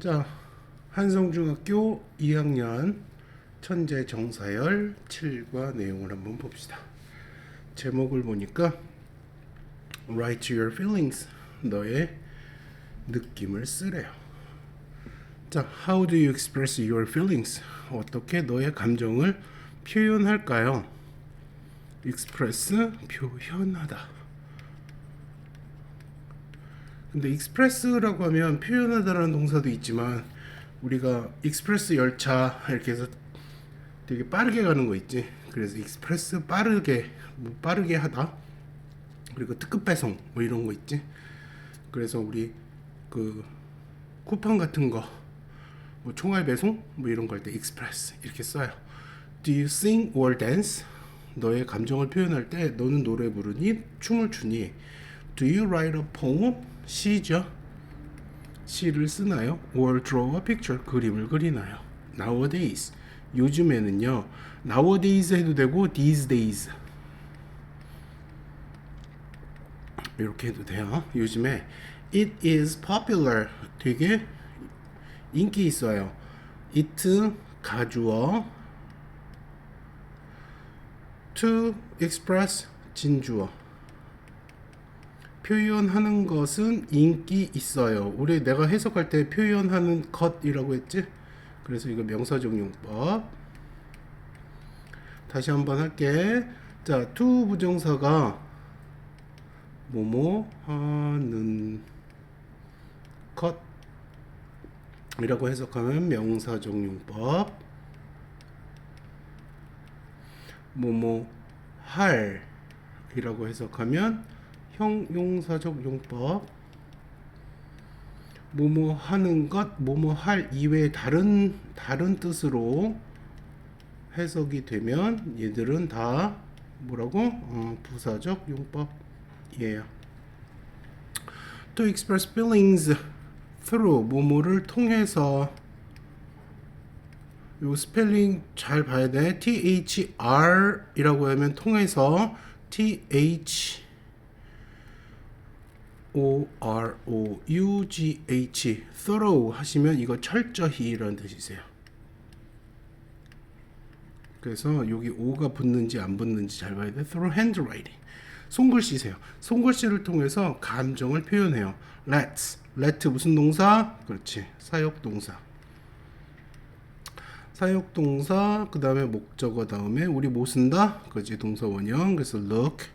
자, 한성중학교 2학년 천재 정사열 7과 내용을 한번 봅시다. 제목을 보니까 Write your feelings. 너의 느낌을 쓰래요. 자, how do you express your feelings? 어떻게 너의 감정을 표현할까요? express 표현하다. 근데 익스프레스라고 하면 표현하다라는 동사도 있지만 우리가 익스프레스 열차 이렇게 해서 되게 빠르게 가는 거 있지. 그래서 익스프레스 빠르게 뭐 빠르게 하다. 그리고 특급 배송 뭐 이런 거 있지. 그래서 우리 그 쿠팡 같은 거, 뭐 총알 배송 뭐 이런 거 할 때 익스프레스 이렇게 써요. Do you sing or dance? 너의 감정을 표현할 때 너는 노래 부르니 춤을 추니? Do you write a poem? 시죠. 시를 쓰나요? Or draw a picture? 그림을 그리나요? Nowadays 요즘에는요. Nowadays 해도 되고 these days 이렇게 해도 돼요. 요즘에 it is popular 되게 인기 있어요. it 가주어 to express 진주어 표현하는 것은 인기 있어요. 우리 내가 해석할 때 표현하는 것이라고 했지? 그래서 이거 명사 적용법. 다시 한번 할게. 자, to 부정사가 뭐뭐 하는 것이라고 해석하면 명사 적용법. 뭐뭐 할이라고 해석하면 형용사적 용법 뭐뭐 하는 것, 뭐뭐 할 이외에 다른 다른 뜻으로 해석이 되면 얘들은 다 뭐라고 어, 부사적 용법이에요. To express feelings through 뭐뭐를 통해서 요 스펠링 잘 봐야 돼. T H R 이라고 하면 통해서 T H O R O U G H thorough 하시면 이거 철저히라는 뜻이세요. 그래서 여기 O가 붙는지 안 붙는지 잘 봐야 돼. thorough handwriting. 손글씨세요. 손글씨를 통해서 감정을 표현해요. Let's. let 무슨 동사? 그렇지. 사역 동사. 사역 동사 그 다음에 목적어 다음에 우리 뭐 쓴다? 그지 동사 원형. 그래서 look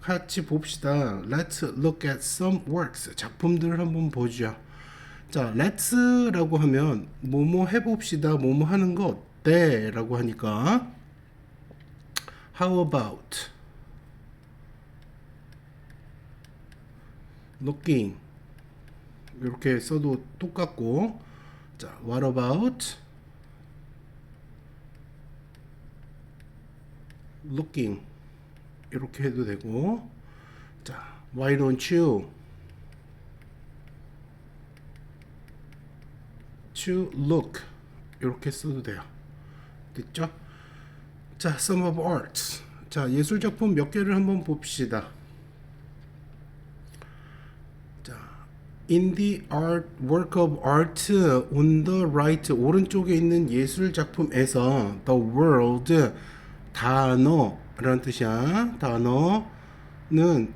같이 봅시다. Let's look at some works. 작품들을 한번 보죠. 자, let's라고 하면 뭐뭐 해봅시다. 뭐뭐 하는 거 어때? 라고 하니까 How about looking 이렇게 써도 똑같고 자, what about looking 이렇게 해도 되고 자 why don't you to look 이렇게 써도 돼요 됐죠? 자 some of arts 자 예술 작품 몇 개를 한번 봅시다 자 in the art work of art on the right 오른쪽에 있는 예술 작품에서 the world 단어 라는 뜻이야. 단어는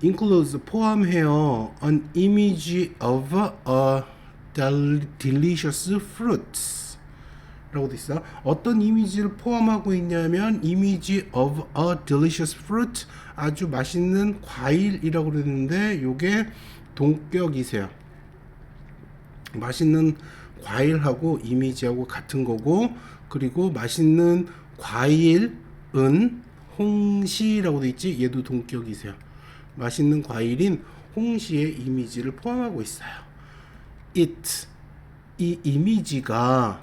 includes 포함해요. an image of a delicious fruit 라고 돼 있어. 어떤 이미지를 포함하고 있냐면 image of a delicious fruit 아주 맛있는 과일이라고 그러는데 요게 동격이세요. 맛있는 과일하고 이미지하고 같은 거고 그리고 맛있는 과일은 홍시라고 돼 있지? 얘도 동격이세요. 맛있는 과일인 홍시의 이미지를 포함하고 있어요. It 이 이미지가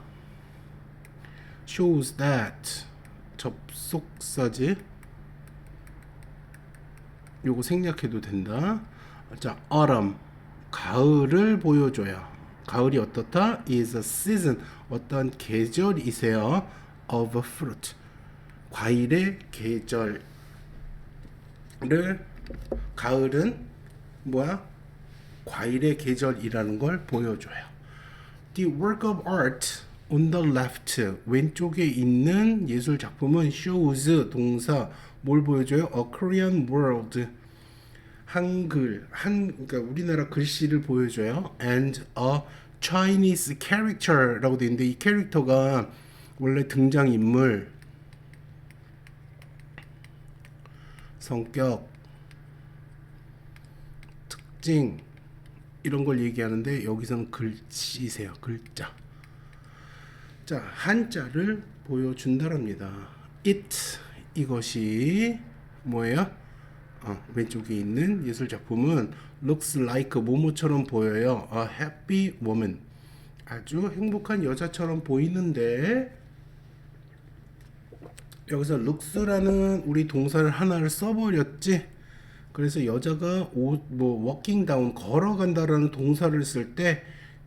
shows that 접속사지 요거 생략해도 된다. 자, autumn 가을을 보여줘요. 가을이 어떻다? is a season 어떤 계절이세요. of a fruit 과일의 계절을 가을은 뭐야? 과일의 계절이라는 걸 보여줘요. The work of art on the left 왼쪽에 있는 예술 작품은 shows 동사 뭘 보여줘요? A Korean world 한글 한 그러니까 우리나라 글씨를 보여줘요. And a Chinese character라고 돼 있는데 이 캐릭터가 원래 등장 인물 성격 특징 이런 걸 얘기하는데 여기서는 글씨세요. 글자. 자, 한자를 보여준다랍니다. It 이것이 뭐예요? 어, 왼쪽에 있는 예술 작품은 looks like 모모처럼 보여요. A happy woman. 아주 행복한 여자처럼 보이는데 여기서 looks라는 우리 동사를 하나를 써버렸지. 그래서 여자가 옷, 뭐 walking down 걸어간다라는 동사를 쓸 때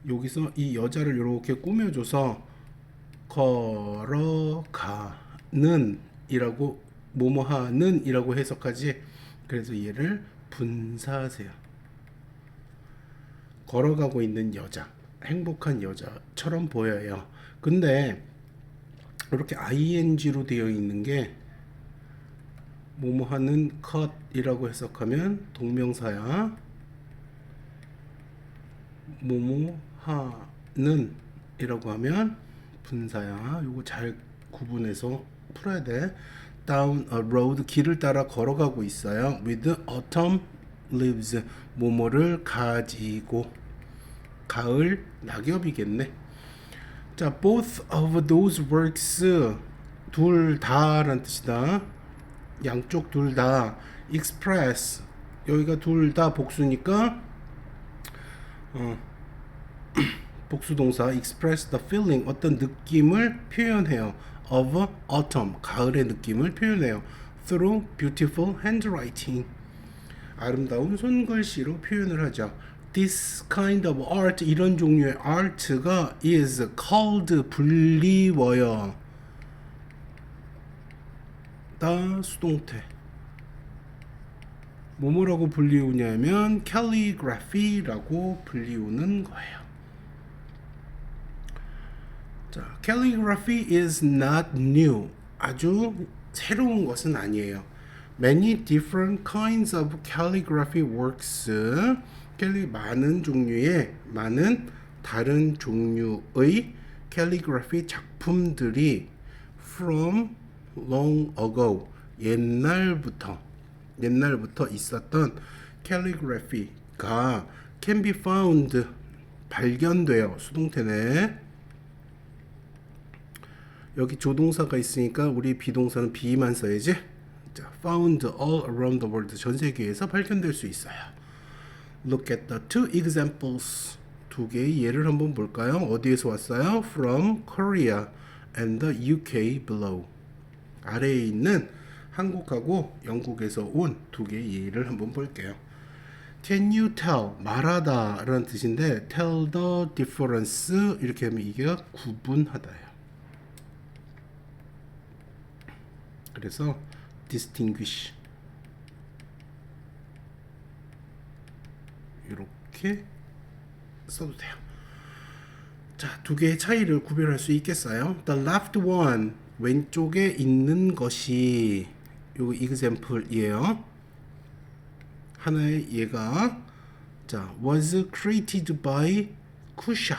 여기서 이 여자를 이렇게 꾸며줘서 걸어가는 이라고 뭐뭐하는 이라고 해석하지. 그래서 얘를 분사하세요. 걸어가고 있는 여자, 행복한 여자처럼 보여요. 근데 이렇게 ing로 되어 있는 게 뭐뭐 하는 cut이라고 해석하면 동명사야. 뭐뭐 하는 이라고 하면 분사야. 요거 잘 구분해서 풀어야 돼. Down a road 길을 따라 걸어가고 있어요. With autumn leaves 뭐뭐를 가지고 가을 낙엽이겠네. 자, both of those works 둘 다라는 뜻이다. 양쪽 둘 다 express 여기가 둘 다 복수니까 어, 복수 동사 express the feeling 어떤 느낌을 표현해요. of autumn 가을의 느낌을 표현해요. through beautiful handwriting 아름다운 손글씨로 표현을 하죠. This kind of art 이런 종류의 art가 is called 불리워요. 다 수동태. 뭐뭐라고 불리우냐면 calligraphy라고 불리우는 거예요. 자, calligraphy is not new. 아주 새로운 것은 아니에요. Many different kinds of calligraphy works. 캘리 많은 종류의 많은 다른 종류의 calligraphy 작품들이 from long ago 옛날부터 옛날부터 있었던 calligraphy가 can be found 발견돼요 수동태네. 여기 조동사가 있으니까 우리 비동사는 be만 써야지. 자, found all around the world 전 세계에서 발견될 수 있어요 look at the two examples 두 개의 예를 한번 볼까요 어디에서 왔어요 from Korea and the UK below 아래에 있는 한국하고 영국에서 온 두 개의 예를 한번 볼게요. Can you tell 말하다 라는 뜻인데 tell the difference 이렇게 하면 이게 구분하다예요. 그래서 distinguish 이렇게 써도 돼요. 자, 두 개의 차이를 구별할 수 있겠어요? The left one 왼쪽에 있는 것이 요 example이에요. 하나의 얘가 자 was created by 쿠샤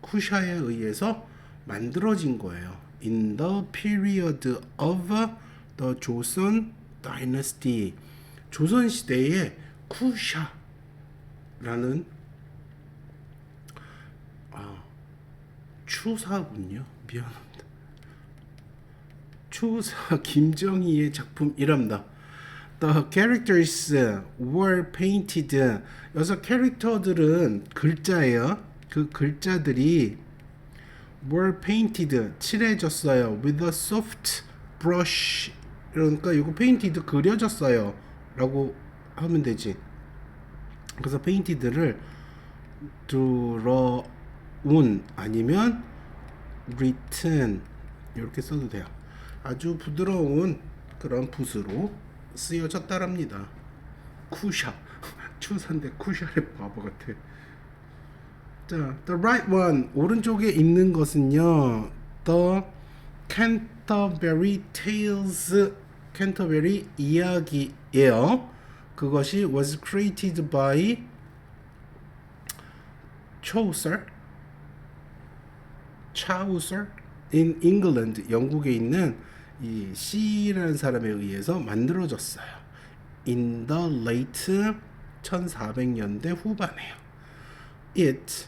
쿠샤에 의해서 만들어진 거예요. In the period of the 조선 dynasty 조선 시대에 쿠샤 라는 아, 추사군요. 미안합니다. 추사 김정희의 작품이랍니다. The characters were painted. 여기서 캐릭터들은 글자예요. 그 글자들이 were painted 칠해졌어요. with a soft brush. 그러니까 이거 painted 그려졌어요. 라고 하면 되지. 그래서 painted를 들어온 아니면 written 이렇게 써도 돼요. 아주 부드러운 그런 붓으로 쓰여졌다랍니다. 쿠샤 추산데 쿠샤의 바보 같아. 자, the right one 오른쪽에 있는 것은요. The Canterbury Tales Canterbury 이야기예요. 그것이 was created by Chaucer Chaucer in England 영국에 있는 이 C라는 사람에 의해서 만들어졌어요. In the late 1400년대 후반에요. It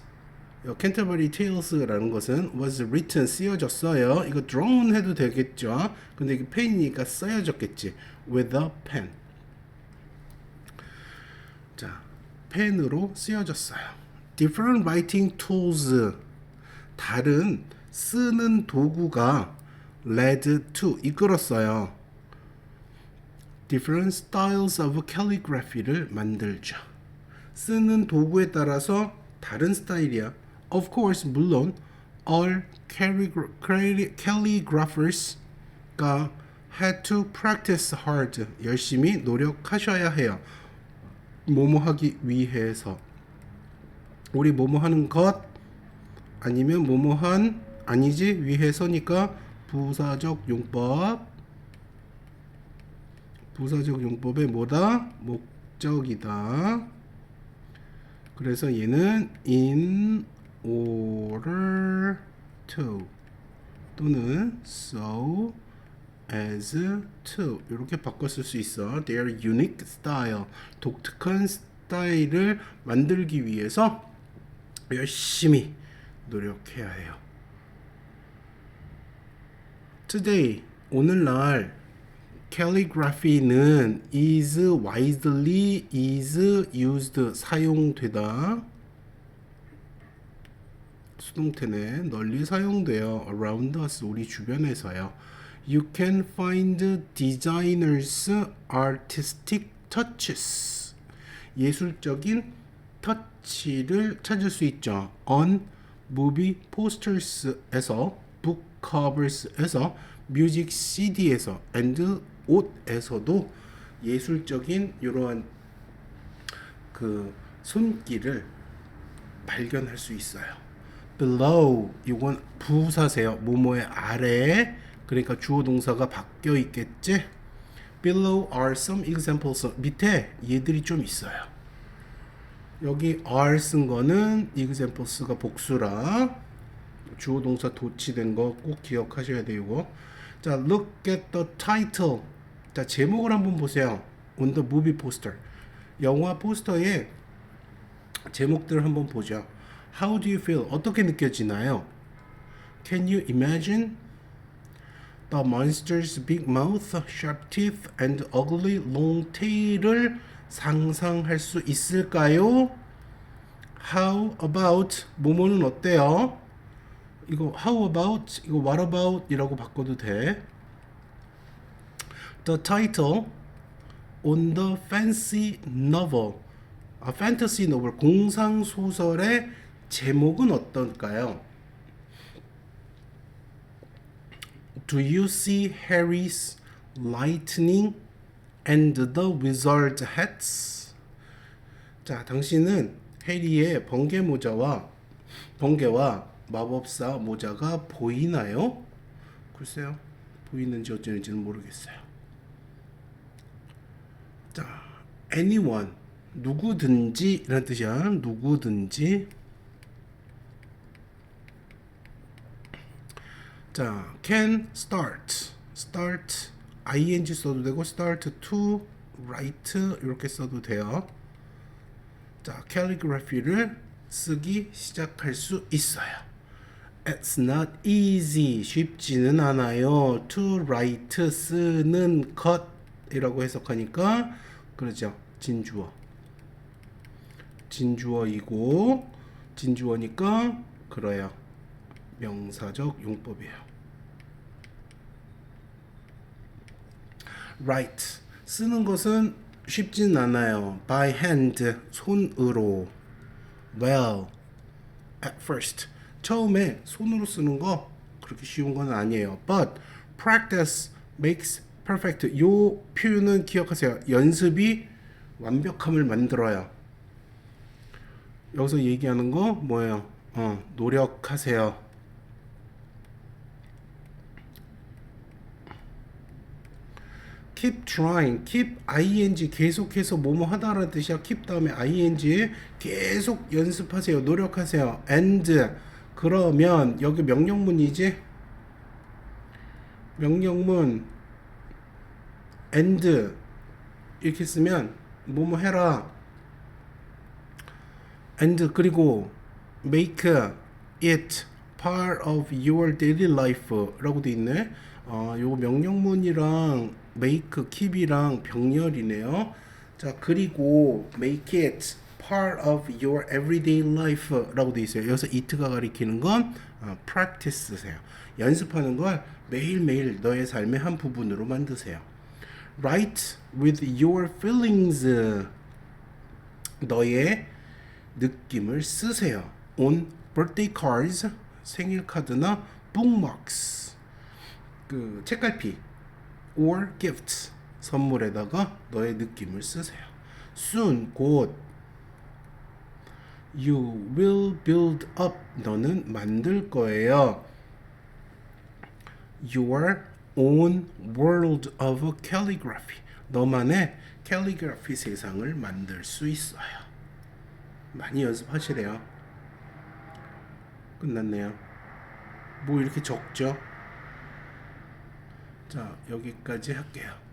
캔터버리 테일스라는 것은 was written 쓰여졌어요. 이거 drawn 해도 되겠죠. 근데 이게 펜이니까 써여졌겠지. with a pen. 자, 펜으로 쓰여졌어요. Different writing tools. 다른 쓰는 도구가 led to 이끌었어요. Different styles of calligraphy를 만들죠. 쓰는 도구에 따라서 다른 스타일이야. Of course, 물론 all calligra- calli- calligraphers,가 had to practice hard. 열심히 노력하셔야 해요. 뭐뭐 하기 위해서. 우리 뭐뭐 하는 것 아니면 뭐뭐한 아니지 위해서니까 부사적 용법 부사적 용법의 뭐다 목적이다. 그래서 얘는 in order to 또는 so as to 이렇게 쓸수 있어. Their unique style 독특한 스타일을 만들기 위해서 열심히 노력해야 해요. Today 오늘날 calligraphy는 is widely is used 사용되다 수동태네 널리 사용돼요 around us 우리 주변에서요 you can find designers artistic touches 예술적인 터치를 찾을 수 있죠 on movie posters에서 book covers에서 뮤직 CD에서 and 옷에서도 예술적인 이러한 그 손길을 발견할 수 있어요. below 이건 부사세요. 뭐뭐의 아래 그러니까 주어 동사가 바뀌어 있겠지. below are some examples 밑에 얘들이 좀 있어요. 여기 are 쓴 거는 examples가 복수라 주어 동사 도치된 거 꼭 기억하셔야 되고 자 look at the title 자 제목을 한번 보세요 on the movie poster 영화 포스터에 제목들을 한번 보죠 how do you feel 어떻게 느껴지나요 can you imagine the monster's big mouth sharp teeth and ugly long tail을 상상할 수 있을까요 how about 뭐뭐는 어때요 이거 how about 이거 what about 이라고 바꿔도 돼. The title on the fancy novel. 아, fantasy novel 공상 소설의 제목은 어떨까요? Do you see Harry's lightning and the wizard hats? 자, 당신은 해리의 번개 모자와 번개와 마법사 모자가 보이나요? 글쎄요. 보이는지 어쩌는지는 모르겠어요. 자, anyone 누구든지 이런 뜻이야. 누구든지 자, can start start ing 써도 되고 start to write 이렇게 써도 돼요. 자, calligraphy를 쓰기 시작할 수 있어요. It's not easy. 쉽지는 않아요. To write 쓰는 것이라고 해석하니까 그러죠. 진주어. 진주어이고 진주어니까 그래요. 명사적 용법이에요. Write 쓰는 것은 쉽진 않아요. by hand 손으로 well at first 처음에 손으로 쓰는 거 그렇게 쉬운 건 아니에요. But practice makes perfect. 요 표현은 기억하세요. 연습이 완벽함을 만들어요. 여기서 얘기하는 거 뭐예요? 어, 노력하세요. Keep trying, keep ing 계속해서 뭐뭐 하다라는 뜻이야. keep 다음에 ing 계속 연습하세요. 노력하세요. and 그러면 여기 명령문이지. 명령문 and 이렇게 쓰면 뭐뭐 해라. and 그리고 make it part of your daily life라고 돼 있네. 어, 요거 명령문이랑 make, keep이랑 병렬이네요. 자, 그리고 make it part of your everyday life라고 돼 있어요. 여기서 it가 가리키는 건 어, practice세요. 연습하는 걸 매일매일 너의 삶의 한 부분으로 만드세요. Write with your feelings. 너의 느낌을 쓰세요. on birthday cards 생일 카드나 bookmarks 그 책갈피 or gifts 선물에다가 너의 느낌을 쓰세요. soon 곧 you will build up 너는 만들 거예요. your own world of calligraphy 너만의 calligraphy 세상을 만들 수 있어요. 많이 연습하시래요. 끝났네요. 뭐 이렇게 적죠? 자, 여기까지 할게요.